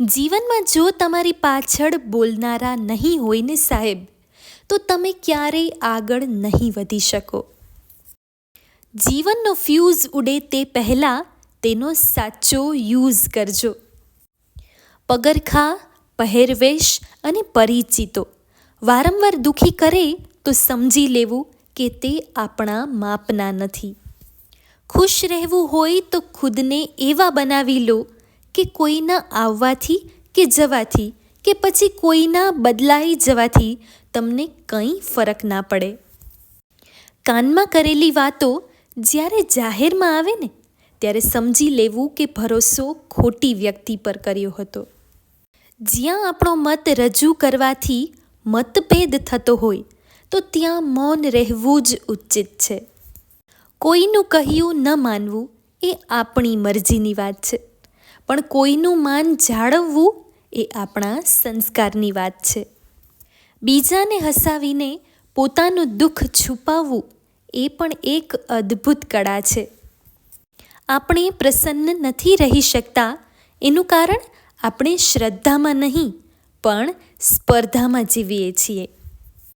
જીવનમાં જો તમારી પાછળ બોલનારા નહીં હોય ને સાહેબ, તો તમે ક્યારેય આગળ નહીં વધી શકો. જીવનનો ફ્યુઝ ઉડે તે પહેલાં તેનો સાચો યુઝ કરજો. પગરખા પહેરવેશ અને પરિચિતો. વારંવાર દુઃખી કરે તો સમજી લેવું કે તે આપણા માપના નથી. ખુશ રહેવું હોય તો ખુદને એવા બનાવી લો કે કોઈના આવવાથી કે જવાથી કે પછી કોઈના બદલાઈ જવાથી તમને કંઈ ફરક ના પડે. કાનમાં કરેલી વાતો જ્યારે જાહેરમાં આવે ને, ત્યારે સમજી લેવું કે ભરોસો ખોટી વ્યક્તિ પર કર્યો હતો. જ્યાં આપણો મત રજૂ કરવાથી મતભેદ થતો હોય, તો ત્યાં મૌન રહેવું જ ઉચિત છે. કોઈનું કહ્યું ન માનવું એ આપણી મરજીની વાત છે. પણ કોઈનું માન જાળવવું એ આપણા સંસ્કારની વાત છે. બીજાને હસાવીને પોતાનું દુઃખ છુપાવવું એ પણ એક અદ્ભુત કળા છે. આપણે પ્રસન્ન નથી રહી શકતા એનું કારણ આપણે શ્રદ્ધામાં નહીં, પણ સ્પર્ધામાં જીવીએ છીએ.